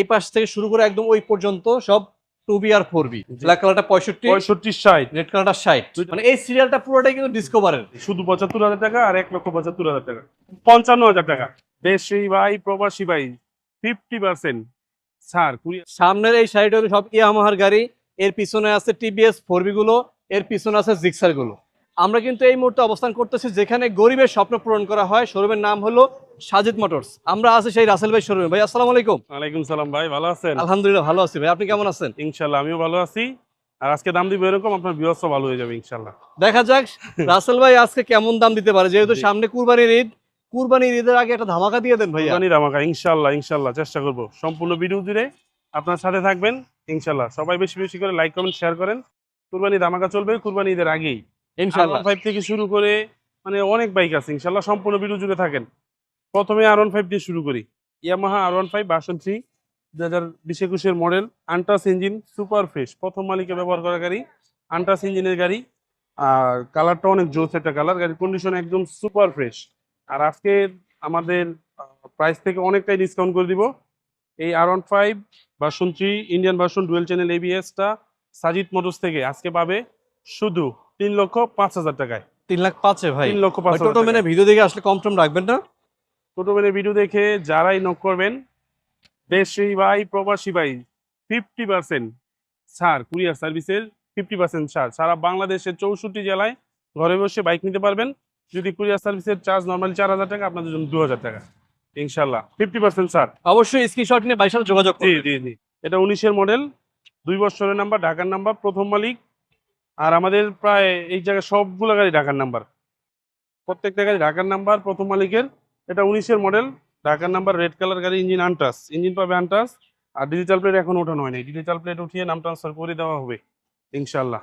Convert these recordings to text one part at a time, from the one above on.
এই পাশ থেকে শুরু করে একদম ওই পর্যন্ত সব two B R four B. Black কালারটা পঁয়ষট্টি পঁয়ষট্টি ষাট। রেড কালারটা ষাট। মানে এই সিরিয়ালটা পুরোটাই কিন্তু ডিসকভারের শুধু পঁচাত্তর হাজার টাকা আর এক লক্ষ পঁচাত্তর হাজার টাকা। পঞ্চান্ন হাজার টাকা। দেশি ভাই প্রবাসী ভাই ফিফটি পার্সেন্ট স্যার কুড়ি সামনের এই সাইড হলো সব ইয়ামাহার গাড়ি। এর পিছনে আছে টিবিএস ফোর বি গুলো এর পিছনে আছে জিক্সারগুলো। আমরা কিন্তু এই মুহূর্তে অবস্থান করতেছি যেখানে গরিবের স্বপ্ন পূরণ করা হয়। শোরুমের নাম হলো সাজিদ মোটরস। আমরা আছি সেই রাসেল ভাই শোরুমে। ভাই আসসালামু আলাইকুম। ওয়ালাইকুম সালাম ভাই ভালো আছেন? আলহামদুলিল্লাহ ভালো আছি ভাই। আপনি কেমন আছেন? ইনশাল্লাহ আমিও ভালো আছি। আর আজকে দাম দিব এরকম আপনার বিহস্ত ভালো হয়ে যাবে ইনশাল্লাহ দেখা যাক রাসেল ভাই আজকে কেমন দাম দিতে পারে? যেহেতু সামনে কুরবানির ঈদ। কুরবানির ঈদের আগে একটা ধামাকা দিয়ে দেন ভাইয়া। কোরবানির আমাকে ইনশাল্লাহ ইনশাল্লাহ চেষ্টা করব। সম্পূর্ণ ভিডিও জুড়ে আপনার সাথে থাকবেন ইনশাল্লাহ সবাই বেশি বেশি করে লাইক কমেন্ট শেয়ার করেন। কুরবানি ধামাকা চলবে কুরবানি ঈদের আগেই। ইনশাআল্লাহ। ফাইভ থেকে শুরু করে মানে অনেক বাইক আছে ইনশাল্লাহ সম্পূর্ণ ভিডিও জুড়ে থাকেন। প্রথমে আর ওয়ান ফাইভ দিয়ে শুরু করি। Yamaha R one five version three দু হাজার বিশ একুশের মডেল আন্টাস ইঞ্জিন সুপার ফ্রেশ প্রথম মালিকে ব্যবহার করা গাড়ি আন্টাস ইঞ্জিনের গাড়ি। আর কালারটা অনেক জোস একটা কালার গাড়ির কন্ডিশন একদম সুপার ফ্রেশ আর আজকে আমাদের প্রাইস থেকে অনেকটাই ডিসকাউন্ট করে দিব। এই R one five version three Indian version dual channel এবিএসটা Sajid motors থেকে আজকে পাবে শুধু তিন লক্ষ পাঁচ হাজার টাকায়। তিন লাখ পাঁচে ভাই। তিন লক্ষ পাঁচ হাজার টোটো মেনে ভিডিও দেখে আসলে কম টম রাখবেন না? ছোট মেনে ভিডিও দেখে যারাই নক করবেন দেশি ভাই প্রবাসী ভাই ফিফটি পার্সেন্ট ছাড় কুরিয়ার সার্ভিসের ফিফটি পার্সেন্ট ছাড়। সারা বাংলাদেশের চৌষট্টি জেলায় ঘরে বসে বাইক নিতে পারবেন। যদি কুরিয়ার সার্ভিসের চার্জ নর্মালি চার হাজার টাকা আপনাদের জন্য দু হাজার টাকা। ইনশাল্লাহ ফিফটি পার্সেন্ট ছাড়। অবশ্যই স্ক্রিনশট নিয়ে সাথে যোগাযোগ জি জি জি। এটা উনিশের মডেল দুই বছরের নাম্বার ঢাকার নাম্বার প্রথম মালিক আর আমাদের প্রায় এই জায়গায় সবগুলো গাড়ি ঢাকার নাম্বার। প্রত্যেকটা গাড়ি ঢাকার নাম্বার প্রথম মালিকের। এটা উনিশের মডেল ঢাকার নাম্বার রেড কালার গাড়ি ইঞ্জিন আনটাস। ইঞ্জিন পাবে আনটাস। আর ডিজিটাল প্লেট এখন ওঠানো হয়নি। ডিজিটাল প্লেট উঠিয়ে নাম ট্রান্সফার করে দেওয়া হবে ইনশাল্লাহ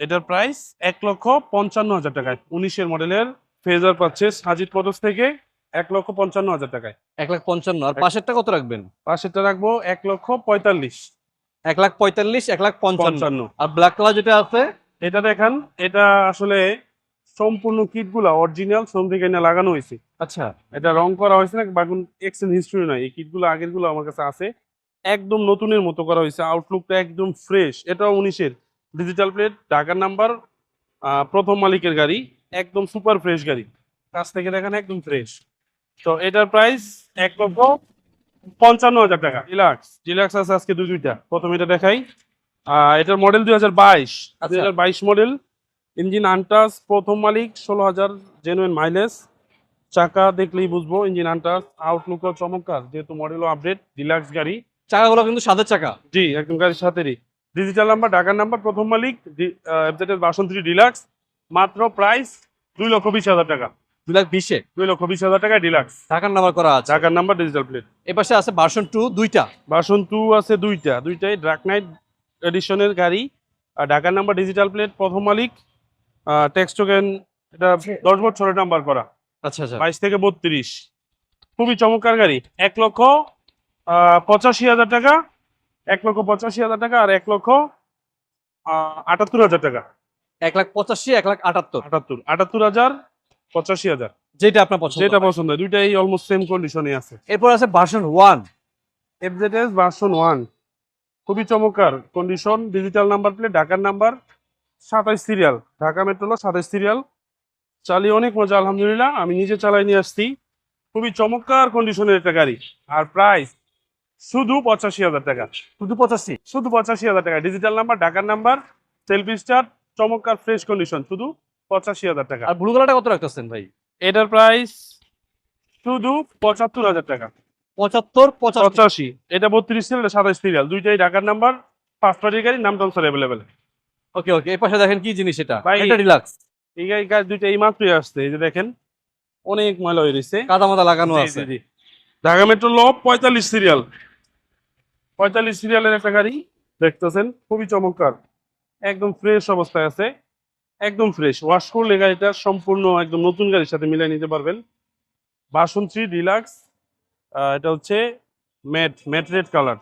এটার প্রাইস এক লক্ষ পঞ্চান্ন হাজার টাকায়। উনিশের মডেলের ফেজার পাচ্ছে সাজিদ পদস থেকে এক লক্ষ পঞ্চান্ন হাজার টাকায়। এক লাখ পঞ্চান্ন। আর পাশেরটা কত রাখবেন? পাশেরটা রাখব এক লক্ষ পঁয়তাল্লিশ। এক লাখ পঁয়তাল্লিশ এক লাখ পঞ্চান্ন। আর ব্ল্যাক কালার যেটা আছে? এটা দেখেন এটা আসলে সম্পূর্ণ কিটগুলা অরিজিনাল শ্রম থেকে লাগানো হয়েছে। আচ্ছা। এটা রং করা হয়েছে না বা কোন এক্সচেঞ্জ হিস্ট্রি নয় এই কিটগুলো আগেরগুলো আমার কাছে আছে। একদম নতুনের মতো করা হয়েছে। আউটলুকটা একদম ফ্রেশ এটাও উনিশের। ডিজিটাল প্লেট ঢাকার নাম্বার প্রথম মালিকের গাড়ি। একদম সুপার ফ্রেশ গাড়ি। কাছ থেকে দেখেন একদম ফ্রেশ তো এটার প্রাইস এক লক্ষ পঞ্চান্ন হাজার টাকা। ডিলাক্স ডিলাক্স আছে আজকে দুই দুইটা। প্রথম এটা দেখাই। এটার মডেল দুই হাজার বাইশ। আচ্ছা। দুই হাজার বাইশ মডেল ইঞ্জিন আনটাস প্রথম মালিক ষোলো হাজার জেনুইন মাইলেজ চাকা দেখলেই বুঝব ইঞ্জিন আনটাস আউটলুকও চমৎকার। যেহেতু মডেলও আপডেট ডিলাক্স গাড়ি। চাকাগুলো কিন্তু সাদের চাকা। জি একদম গাড়ির সাথেরই। ডিজিটাল নাম্বার ঢাকার নাম্বার প্রথম মালিক এফজেটের বাসন ডিলাক্স মাত্র প্রাইস দুই লক্ষ বিশ হাজার টাকা। দুই লাখ বিশে? দুই লক্ষ বিশ হাজার টাকা ডিলাক্স ঢাকার নাম্বার করা আছে। ঢাকার নাম্বার ডিজিটাল প্লেট এ পাশে আছে ভার্সন টু দুইটা। বাসন টু আছে দুইটা। দুইটাই ড্রাক নাইট এডিশনের গাড়ি। আর ঢাকার নাম্বার ডিজিটাল প্লেট প্রথম মালিক টোকেন এটা দশ বছরের নাম্বার করা। আচ্ছা আচ্ছা। বাইশ থেকে বত্রিশ। খুবই চমৎকার গাড়ি। এক লক্ষ পঁচাশি হাজার টাকা। এক লক্ষ পঁচাশি হাজার টাকা আর এক লক্ষ আটাত্তর হাজার টাকা। এক লাখ পঁচাশি এক লাখ আটাত্তর। আটাত্তর। আটাত্তর হাজার পঁচাশি হাজার। যেটা আপনার পছন্দ। যেটা পছন্দ দুইটাই অলমোস্ট সেম কন্ডিশনে আছে। এরপর আছে version one FZS version one খুবই চমৎকার কন্ডিশন ডিজিটাল নাম্বার প্লেট ঢাকার নাম্বার সাতাইশ সিরিয়াল ঢাকা মেট্রোলো সাতাইশ সিরিয়াল চালিয়ে অনেক মজা আলহামদুলিল্লাহ। আমি নিজে চালাই নিয়ে আসছি। খুবই চমৎকার কন্ডিশনের একটা গাড়ি। আর প্রাইস শুধু পঁচাশি হাজার টাকা। শুধু পঁচাশি? শুধু পঁচাশি হাজার টাকা। ডিজিটাল নাম্বার ঢাকার নাম্বার সেলফি স্টার চমৎকার ফ্রেশ কন্ডিশন শুধু পঁচাশি হাজার টাকা। আর ব্লু কালারটা কত রাখতেছেন ভাই? এটার প্রাইস শুধু পঁচাত্তর হাজার টাকা। পঁচাত্তর পঁচাশি। এটা বত্রিশ সিরিয়াল সাতাশ সিরিয়াল। দুইটাই ঢাকার নাম্বার পাঁচ পাটির গাড়ি নাম ট্রান্সফার অ্যাভেলেবেল ওকে ওকে এই পাশে দেখেন কি জিনিস এটা? এটা রিল্যাক্স এই গাড়ি দুইটা এই মাত্রই আসছে এই যে দেখেন অনেক ময়লা হয়ে রয়েছে। কাদা মাদা লাগানো আছে। ঢাকা মেট্রো ল পঁয়তাল্লিশ সিরিয়াল। পঁয়তাল্লিশ সিরিয়ালের একটা গাড়ি দেখতেছেন খুবই চমৎকার। একদম ফ্রেশ অবস্থায় আছে। একদম ফ্রেশ ওয়াশ করলে গাড়িটা সম্পূর্ণ একদম নতুন গাড়ির সাথে মিলিয়ে নিতে পারবেন। বাসন থ্রি ডিলাক্স এটা হচ্ছে ম্যাট ম্যাট রেড কালার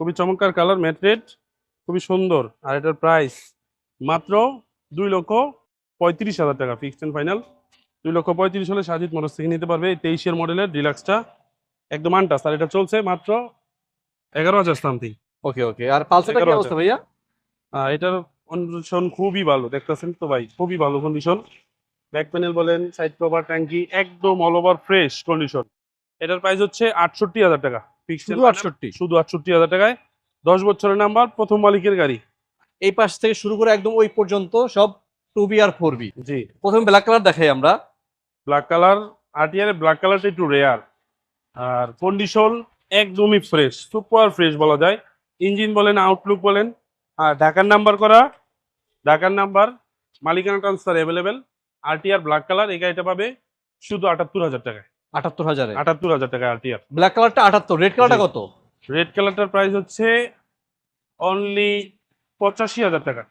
খুবই চমৎকার কালার ম্যাট রেড খুবই সুন্দর। আর এটার প্রাইস মাত্র দুই লক্ষ পঁয়ত্রিশ হাজার টাকা ফিক্সড অ্যান্ড ফাইনাল দুই লক্ষ পঁয়ত্রিশ হলে সাজিদ মোটরস থেকে নিতে পারবে এই তেইশের মডেলের ডিলাক্সটা একদম আনটাস আর এটা চলছে মাত্র এগারো হাজার সামথিং ওকে ওকে আর পালসারটা কি অবস্থা ভাইয়া? এটার কন্ডিশন খুবই ভালো দেখতেছেন তো ভাই? খুবই ভালো কন্ডিশন ব্যাক প্যানেল বলেন সাইড কভার ট্যাঙ্কি একদম অল ওভার ফ্রেশ কন্ডিশন এটার প্রাইস হচ্ছে আটষট্টি হাজার টাকা। শুধু আটষট্টি? শুধু আটষট্টি হাজার টাকায়। দশ বছরের নাম্বার প্রথম মালিকের গাড়ি। এই পাশ থেকে শুরু করে একদম ওই পর্যন্ত সব two B R four B G. প্রথম ব্ল্যাক কালার দেখাই আমরা। ব্ল্যাক কালার আরটিআর ব্ল্যাক কালারটা একটু রেয়ার আর কন্ডিশন একদমই ফ্রেশ সুপার ফ্রেশ বলা যায়। ইঞ্জিন বলেন আউটলুক বলেন আর ঢাকার নাম্বার করা ঢাকার নাম্বার মালিকানা transfer available RTR black colour এই গাড়িটা পাবে শুধু আটাত্তর হাজার টাকায়। আটাত্তর হাজার? আটাত্তর হাজার টাকা আরটিআর ব্ল্যাক কালারটা আটাত্তর রেড কালারটা কত? রেড কালারটার প্রাইস হচ্ছে অনলি পঁচাশি হাজার টাকা।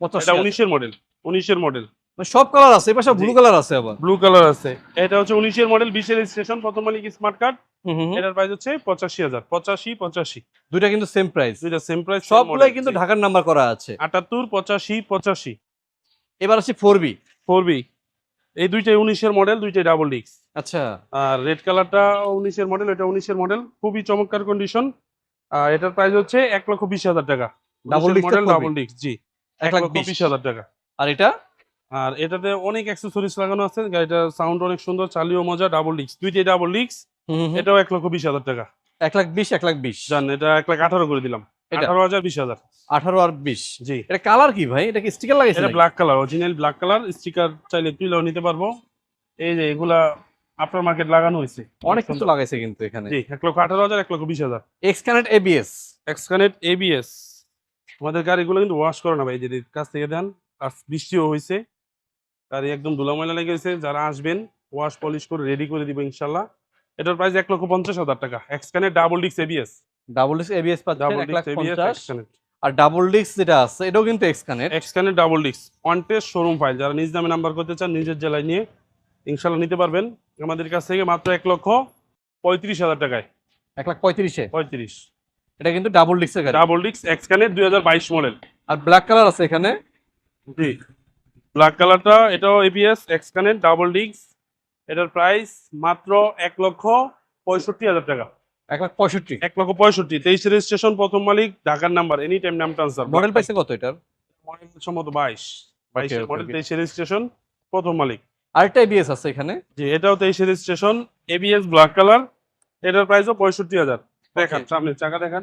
পঁচাশি উনিশের মডেল উনিশের মডেল সব কালার আছে এই পাশে ব্লু কালার আছে আবার। ব্লু কালার আছে। এটা হচ্ছে উনিশের মডেল বিশের স্টেশন প্রথম মালিক স্মার্ট কার্ড হুম হুম। হুম। এটার প্রাইস হচ্ছে পঁচাশি হাজার পঁচাশি পঁচাশি। দুইটা কিন্তু সেম প্রাইস দুইটা সেম প্রাইস সবগুলাই কিন্তু ঢাকার নাম্বার করা আছে। আটাত্তর পঁচাশি পঁচাশি। এবার আছে ফোর বি ফোর বি এই দুইটাই উনিশের মডেল দুইটাই ডাবল ডিক্স আচ্ছা। আর রেড কালারটা উনিশের মডেল এটা উনিশের মডেল খুবই চমৎকার কন্ডিশন আর এটার প্রাইস হচ্ছে এক লক্ষ বিশ হাজার টাকা। এর 4B? ডাবল ডিক্স জি। এক এক লাখ লক্ষ বিশ। বিশ হাজার টাকা। আর এটা? আর এটাতে অনেক অ্যাক্সেসরিজ লাগানো আছে। গাড়িটা সাউন্ড অনেক সুন্দর চালিও মজা ডাবল ডিক্স দুইটাই ডাবল ডিক্স হুম। এটাও এক লক্ষ বিশ হাজার টাকা। এক লাখ বিশ এক লাখ বিশ। জান এটা এক লাখ আঠারো করে দিলাম? আঠারো হাজার বিশ হাজার। আঠারো আর বিশ। জি। এটা কালার কি ভাই? এটা কি স্টিকার লাগাইছে এটা black colour original black colour sticker চাইলে তুইলেও নিতে পারব। এই যে এগুলা আপনার মার্কেট লাগানো হয়েছে। অনেক কিছু লাগাইছে কিন্তু এখানে। জি এক লক্ষ আঠারো হাজার এক লক্ষ বিশ হাজার। X connect ABS X connect ABS আমাদের গাড়িগুলো কিন্তু ওয়াশ করে না ভাই যদি কাছ থেকে দেন। আর বৃষ্টিও হয়েছে। গাড়ি একদম ধুলা ময়লা লেগে গেছে যারা আসবেন ওয়াশ পলিশ করে রেডি করে দিব ইনশাল্লাহ। এটার প্রাইস এক লক্ষ পঞ্চাশ হাজার টাকা। এক্সকানেট ডাবল ডিক্স এবিএস ডাবল ডিস্ক এবিএস পাচ্ছেন এক লাখ ডিক্স পঞ্চাশ। আর ডাবল ডিস্ক যেটা আছে এটাও কিন্তু X connect X connect double ডিক্স কন্টেস্ট শোরুম ফাইল যারা নিজ নামে নাম্বার করতে চান নিজের জেলায় নিয়ে ইনশাল্লাহ নিতে পারবেন। আমাদের কাছ থেকে মাত্র এক লক্ষ পঁয়ত্রিশ হাজার টাকায়। এক লাখ পঁয়ত্রিশে? পঁয়ত্রিশ। এটা কিন্তু ডাবল ডিস্কের গাড়ি। ডাবল ডিক্স এক্সকানেট দুই হাজার বাইশ মডেল আর ব্ল্যাক কালার আছে এখানে। জি। ব্ল্যাক কালারটা এটাও এবিএস এক্সকানেট ডাবল ডিক্স এটার প্রাইস মাত্র এক লক্ষ পঁয়ষট্টি হাজার টাকা। এক লাখ পঁয়ষট্টি? এক লক্ষ পঁয়ষট্টি তেইশ রেজিস্ট্রেশন প্রথম মালিক ঢাকার নাম্বার এনি টাইম নাম ট্রান্সফার মডেল পাইছে কত এটার? মডেল সম্ভবত বাইশ। মডেল. তেইশ রেজিস্ট্রেশন প্রথম মালিক। আরেকটা এবিএস আছে এখানে। জি এটাও তেইশ রেজিস্ট্রেশন এবিএস ব্ল্যাক কালার এটার প্রাইসও পঁয়ষট্টি হাজার। দেখান. সামনে চাকা দেখান।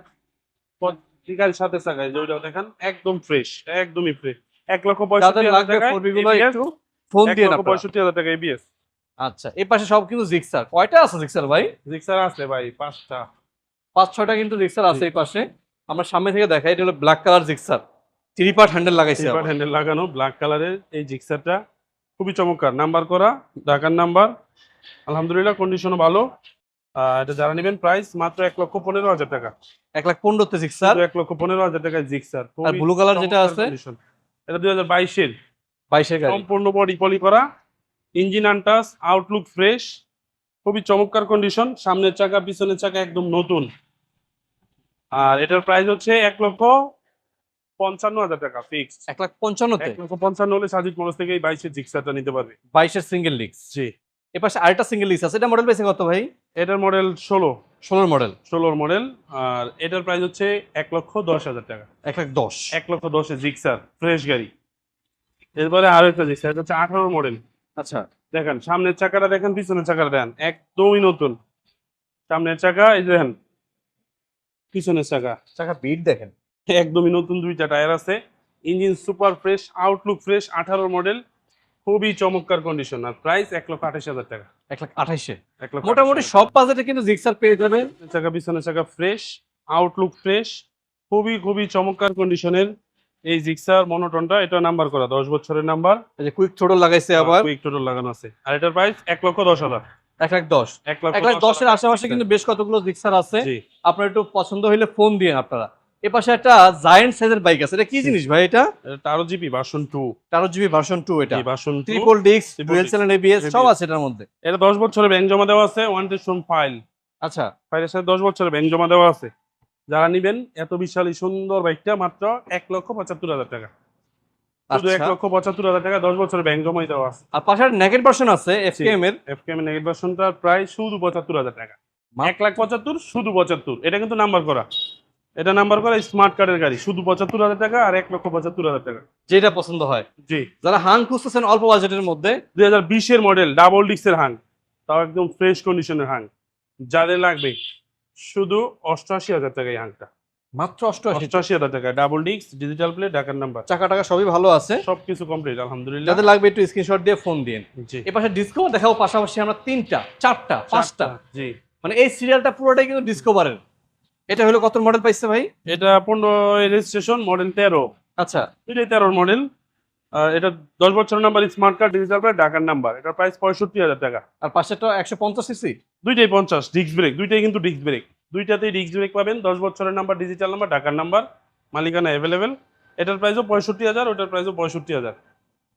গাড়ির সাথে চাকায় যে ওইটাও দেখান একদম ফ্রেশ একদমই ফ্রেশ এক লক্ষ পঁয়ষট্টি হাজার লাগবে গুলো ABS, একটু ফোন দিয়ে লক্ষ পঁয়ষট্টি হাজার টাকা এবিএস আচ্ছা এই পাশে সব কিন্তু জিক্সার কয়টা আছে জিক্সার ভাই? রিক্সার আছে ভাই পাঁচটা। পাঁচ ছয়টা কিন্তু জিক্সার আছে জি। এই পাশে। আমরা সামনে থেকে দেখাই এটা হলো black colour Gixxer three part handle লাগাইছে আবার। হ্যান্ডেল লাগানো ব্ল্যাক কালারের এই জিক্সারটা খুবই চমৎকার। নাম্বার করা ঢাকার নাম্বার আলহামদুলিল্লাহ কন্ডিশনও ভালো। এটা যারা নেবেন প্রাইস মাত্র এক লক্ষ পনেরো হাজার টাকা। এক লাখ পনেরোতে জিক্সার এক লক্ষ পনেরো হাজার টাকা জিক্সার আর ব্লু কালার যেটা আছে? এটা দুই হাজার বাইশের। বাইশের সম্পূর্ণ বডি পলি করা ইঞ্জিন আনটাস আউটলুক ফ্রেশ খুবই চমৎকার কন্ডিশন সামনের চাকা পিছনের চাকা একদম নতুন। আর এটার প্রাইস হচ্ছে এক লক্ষ পঞ্চান্ন হাজার টাকা ফিক্সড এক লাখ পঞ্চান্নতে? এক লক্ষ পঞ্চান্ন হলে সাজিদ মরজ থেকে এই বাইশের জিক্সারটা নিতে পারবে। বাইশের সিঙ্গেল ডিস্ক জি। এ পাশে আরেকটা সিঙ্গেল ডিস্ক আছে। এটা মডেল পাইছে কত ভাই? এটার মডেল ষোলো। ষোলোর মডেল? ষোলোর মডেল আর এটার প্রাইস হচ্ছে এক লক্ষ দশ হাজার টাকা। এক লাখ দশ। এক লক্ষ দশে জিক্সার ফ্রেশ গাড়ি। এরপরে আরও একটা জিক্সার এটা হচ্ছে আঠারো মডেল। আচ্ছা। দেখেন সামনের চাকাটা দেখেন পিছনের চাকাটা দেখেন একদমই নতুন। সামনের চাকা এই দেখেন পিছনের চাকা। চাকা বিট দেখেন। একদমই নতুন দুইটা টায়ার আছে। Engine super fresh outlook fresh আঠারো মডেল খুবই চমৎকার কন্ডিশন আর প্রাইস এক লক্ষ আঠাশ হাজার টাকা। এক লাখ আঠাইশে। মোটামুটি সব বাজেটে কিন্তু জিক্সার পেয়ে যাবেন। চাকা পিছনের চাকা ফ্রেশ আউটলুক ফ্রেশ খুবই খুবই চমৎকার কন্ডিশনের এই জিক্সার মনোটনটা এটা নাম্বার করা দশ বছরের নাম্বার এই যে কুইক ছোট লাগাইছে আবার। কুইক টোটাল লাগানো আছে। আর এটার প্রাইস এক লক্ষ দশ হাজার। এক লাখ দশ। এক লাখ দশের আশেপাশে কিন্তু বেশ কতগুলো জিক্সার আছে। আপনার একটু পছন্দ হইলে ফোন দিয়ে আপনারা। এ পাশে একটা জায়েন্ট সাইজের বাইক আছে। এটা কি জিনিস ভাই এটা? টারো জিপি ভার্সন টু তেরো জিবি ভার্সন টু এটা। Version triple disc dual channel ABS সব আছে এটার মধ্যে। এটা দশ বছরের ব্যাংক জমা দেওয়া আছে ওয়ান টেস্ট ফাইল আচ্ছা। ফাইলের সাথে দশ বছরের ব্যাংক জমা দেওয়া আছে। যারা নিবেন এত বিশাল সুন্দর বাইকটা মাত্র এক লক্ষ পঁচাত্তর হাজার টাকা। শুধু এক আচ্ছা লক্ষ পঁচাত্তর হাজার টাকা দশ বছরের ব্যাংক জমাই দেওয়া আছে। আর পাশে নেগেট ভার্সন আছে এফকেএম এর। এফকেএম নেগেট ভার্সনটার প্রায় শুধু পঁচাত্তর হাজার টাকা। মাত্র? এক লাখ পঁচাত্তর শুধু পঁচাত্তর। এটা কিন্তু নাম্বার করা। এটা নাম্বার করা স্মার্ট কার্ডের গাড়ি শুধু পঁচাত্তর হাজার টাকা আর এক লক্ষ পঁচাত্তর হাজার টাকা। যেটা পছন্দ হয়। জি। যারা হাং খুঁজতেছেন অল্প বাজেটের মধ্যে দুই হাজার বিশের মডেল ডাবল ডিক্সের হাং তাও একদম ফ্রেশ কন্ডিশনের হাং যাদের লাগবে শুধু অষ্টআশি হাজার টাকা এই হাংটা মাত্র অষ্টআশি। হাজার টাকা ডাবল ডিক্স ডিজিটাল প্লে ঢাকার নাম্বার চাকা টাকা সবই ভালো আছে। সবকিছু কমপ্লিট আলহামদুলিল্লাহ। যাদের লাগবে একটু স্ক্রিনশট দিয়ে ফোন দিন জি। এ পাশে ডিসকভার দেখাবো পাশাপাশি আমরা তিনটা চারটা পাঁচটা। জি। মানে এই সিরিয়ালটা পুরোটাই কিন্তু ডিসকভারের এটা হলো কত মডেল পাইছে ভাই? এটা পনেরো রেজিস্ট্রেশন মডেল তেরো। আচ্ছা। এটাই তেরোর মডেল এটা দশ বছর number smart card digital plate ঢাকার নাম্বার এটার প্রাইস পঁয়ষট্টি হাজার টাকা। আর পাশেরটা একশো পঞ্চাশ সিসি দুইটাই পঞ্চাশ ডিস্ক ব্রেক দুইটাই কিন্তু ডিস্ক ব্রেক দুইটাতেই ডিস্ক ব্রেক পাবেন। দশ বছরের নাম্বার ডিজিটাল নাম্বার ঢাকার নাম্বার মালিকানা অ্যাভেলেবেল এটার প্রাইসও পঁয়ষট্টি হাজার ওটার প্রাইসও পঁয়ষট্টি হাজার।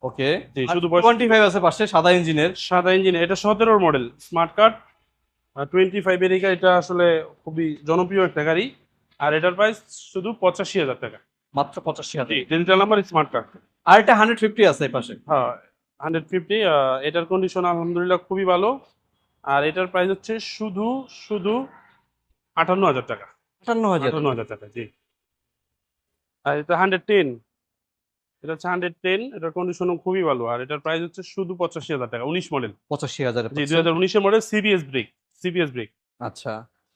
ওকে শুধু টোয়েন্টি ফাইভ আছে পাশে সাদা ইঞ্জিনের সাদা ইঞ্জিন এটা সতেরোর মডেল স্মার্ট কার্ড টোয়েন্টি ফাইভের এই এটা আসলে খুবই জনপ্রিয় একটা গাড়ি। আর এটার প্রাইস শুধু পঁচাশি হাজার টাকা। মাত্র পঁচাশি হাজার। ডিজিটাল নাম্বার স্মার্ট কার্ড আর এটা হান্ড্রেড ফিফটি আছে এই পাশে। হ্যাঁ হান্ড্রেড ফিফটি এটার কন্ডিশন আলহামদুলিল্লাহ খুবই ভালো। আর এটার প্রাইস হচ্ছে শুধু শুধু আটান্ন হাজার টাকা। আটান্ন হাজার। আটান্ন হাজার টাকা জি। আর এটা হান্ড্রেড টেন এটা হচ্ছে হান্ড্রেড টেন এটার কন্ডিশনও খুবই ভালো। আর এটার প্রাইস হচ্ছে শুধু পঁচাশি হাজার টাকা উনিশ মডেল পঁচাশি হাজার জি দুই হাজার উনিশের model CBS brake CBS brake আচ্ছা।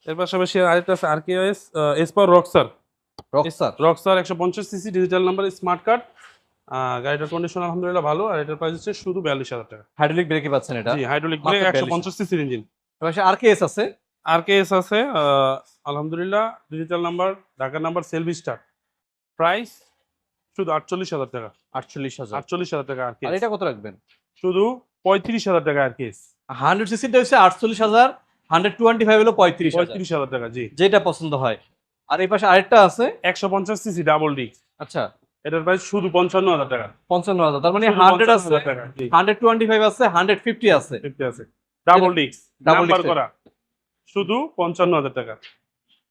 এর পাশাপাশি আরেকটা আছে আর কে এস এসপার রক্সার রকস্টার রক্সার একশো পঞ্চাশ CC digital number smart card গাড়িটার কন্ডিশন আলহামদুলিল্লাহ ভালো আর এটার প্রাইস হচ্ছে শুধু বিয়াল্লিশ হাজার টাকা। হাইড্রোলিক ব্রেকে পাচ্ছেন এটা? জি হাইড্রোলিক ব্রেক একশো 42 পঞ্চাশ সিসির ইঞ্জিন এর পাশে আর কে এস আছে? আর কে এস আছে আলহামদুলিল্লাহ ডিজিটাল নাম্বার ঢাকার নাম্বার সেলভি স্টার প্রাইস শুধু আটচল্লিশ হাজার টাকা। আটচল্লিশ হাজার। আটচল্লিশ হাজার টাকা আর আর এটা কত রাখবেন? শুধু পঁয়ত্রিশ হাজার টাকা আর কেস হান্ড্রেড সিসিটা হচ্ছে আটচল্লিশ হাজার হান্ড্রেড টোয়েন্টি ফাইভ হলো পঁয়ত্রিশ পঁয়ত্রিশ হাজার টাকা জি। যেটা পছন্দ হয়। আর এই পাশে আরেকটা আছে? একশো পঞ্চাশ সিসি ডাবল ডিস্ক আচ্ছা। এটার প্রাইস শুধু পঞ্চান্ন হাজার টাকা। পঞ্চান্ন হাজার তার মানে হান্ড্রেড আছে। টাকা হান্ড্রেড টোয়েন্টি ফাইভ আছে হান্ড্রেড ফিফটি আছে। ফিফটি আছে। ডাবল ডিস্ক এর। করা। শুধু পঞ্চান্ন হাজার টাকা।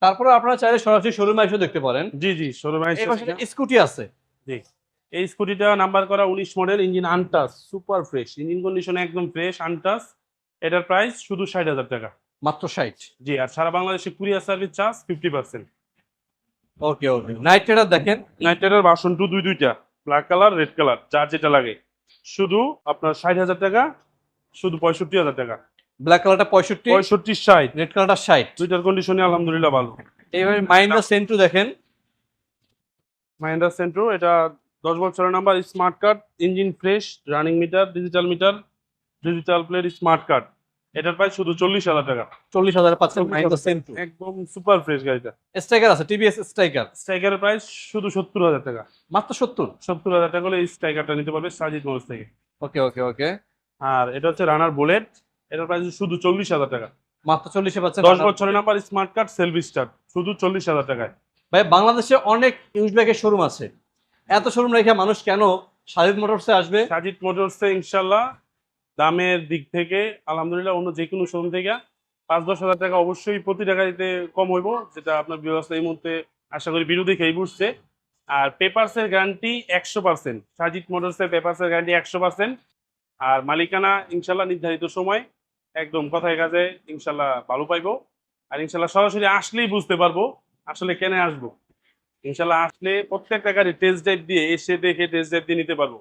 তারপরে আপনারা চাইলে সরাসরি শোরুমে এসে দেখতে পারেন। জি জি শোরুমে এই স্কুটি আছে। জি। এই স্কুটিটা নাম্বার করা উনিশ model engine untouched super fresh engine condition একদম ফ্রেশ আনটাস এটার প্রাইস শুধু ষাট হাজার টাকা। মাত্র ষাট। জি আর সারা বাংলাদেশে courier service charge fifty percent. Okay okay. Night rider দেখেন। নাইটের বাসন টু দুই দুইটা। ব্ল্যাক কালার রেড কালার যার যেটা লাগে। শুধু আপনার ষাট হাজার টাকা শুধু পঁয়ষট্টি হাজার টাকা। ব্ল্যাক কালারটা পঁয়ষট্টি পঁয়ষট্টি ষাট। রেড কালারটা ষাট। দুইটার কন্ডিশনে আলহামদুলিল্লাহ ভালো। এইভাবে মাইন্ডা সেন্টু দেখেন। মাহিন্দ্রা সেন্ট্রো এটা দশ বছরের number smart card engine fresh running meter digital meter digital plate smart card এটার প্রাইস শুধু চল্লিশ হাজার টাকা। চল্লিশ হাজার পাচ্ছেন একদম সুপার ফ্রেশ গাড়িটা। স্ট্রাইকার আছে টিভিএস স্ট্রাইকার স্ট্রাইকারের প্রাইস শুধু সত্তর হাজার টাকা। মাত্র সত্তর? সত্তর হাজার টাকা হলে এই স্ট্রাইকারটা নিতে পারবে সাজিদ মনোজ থেকে। ওকে ওকে ওকে। আর এটা হচ্ছে রানার বুলেট এটার প্রাইস শুধু চল্লিশ হাজার টাকা। মাত্র চল্লিশে পাচ্ছেন দশ বছরের number smart card self start শুধু চল্লিশ হাজার টাকায়। ভাই বাংলাদেশে অনেক ইউজ ব্যাগের শোরুম আছে। এত শোরুম রেখে মানুষ কেন সাজিদ মোটরসে আসবে? সাজিদ মোটরসে ইনশাল্লাহ দামের দিক থেকে, আলহামদুলিল্লাহ, অন্য যে কোনো শোরুম থেকে পাঁচ দশ হাজার টাকা অবশ্যই প্রতি টাকা দিতে কম হইব, যেটা আপনার ব্যবস্থা এই মুহূর্তে আশা করি বিরোধী খেয়ে বুঝছে। আর পেপারসের গ্যারান্টি একশো পার্সেন্ট সাজিদ মোটরসের পেপারসের গ্যারান্টি একশো পার্সেন্ট আর মালিকানা ইনশাল্লাহ নির্ধারিত সময়, একদম কথায় কাজে ইনশাল্লাহ ভালো পাইবো। আর ইনশাল্লাহ সরাসরি আসলেই বুঝতে পারব আসলে কেন আসব। ইনশাল্লাহ আসলে প্রত্যেকটা গাড়ি টেস্ট ড্রাইভ দিয়ে এসে দেখে টেস্ট ড্রাইভ দিয়ে নিতে পারব।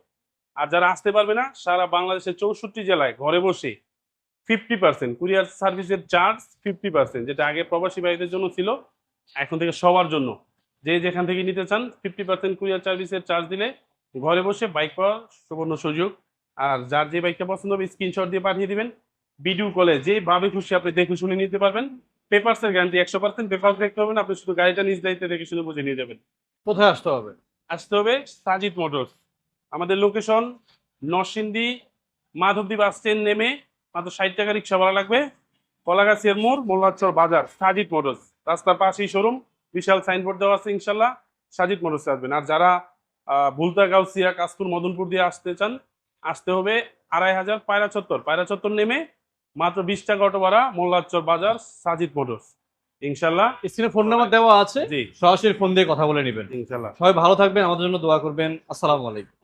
আর যারা আসতে পারবে না সারা বাংলাদেশের চৌষট্টি জেলায় ঘরে বসে ফিফটি পার্সেন্ট কুরিয়ার সার্ভিসের চার্জ ফিফটি পার্সেন্ট যেটা আগে প্রবাসী ভাইদের জন্য ছিল এখন থেকে সবার জন্য। যে যেখান থেকে নিতে চান ফিফটি পার্সেন্ট কুরিয়ার সার্ভিসের চার্জ দিলে ঘরে বসে বাইক পাওয়ার সুবর্ণ সুযোগ। আর যার যে বাইকটা পছন্দ হবে স্ক্রিনশট দিয়ে পাঠিয়ে দিবেন। ভিডিও কলে যেভাবে খুশি আপনি দেখে শুনে নিতে পারবেন। পেপারসের গ্যারান্টি একশো পার্সেন্ট পেপার দেখতে হবে না আপনি শুধু গাড়িটা নিজ দায়িত্বে দেখে শুনে বুঝে নিয়ে যাবেন। কোথায় আসতে হবে? আসতে হবে সাজিদ মোটরস। আমাদের location Narsingdi Madhabdi bus stand নেমে মাত্র ষাট টাকা রিক্সা ভাড়া লাগবে। কলাগাছিয়ার মোড় মোল্লাচর বাজার সাজিদ মোটরস। রাস্তার পাশেই শোরুম বিশাল সাইনবোর্ড দেওয়া আছে ইনশাল্লাহ সাজিদ মোটরসে আসবেন। আর যারা ভুলতা গাউসিয়া কাশপুর মদনপুর দিয়ে আসতে চান আসতে হবে আড়াই হাজার পায়রা চত্বর। পায়রা চত্বর নেমে মাত্র বিশ টাকা অটো ভাড়া মোল্লাচর বাজার সাজিদ মোটরস। ইনশাল্লাহ। স্ক্রিনে ফোন নাম্বার দেওয়া আছে সরাসরি ফোন দিয়ে কথা বলে নেবেন। ইনশাল্লাহ। সবাই ভালো থাকবেন আমাদের জন্য দোয়া করবেন। আসসালামু আলাইকুম।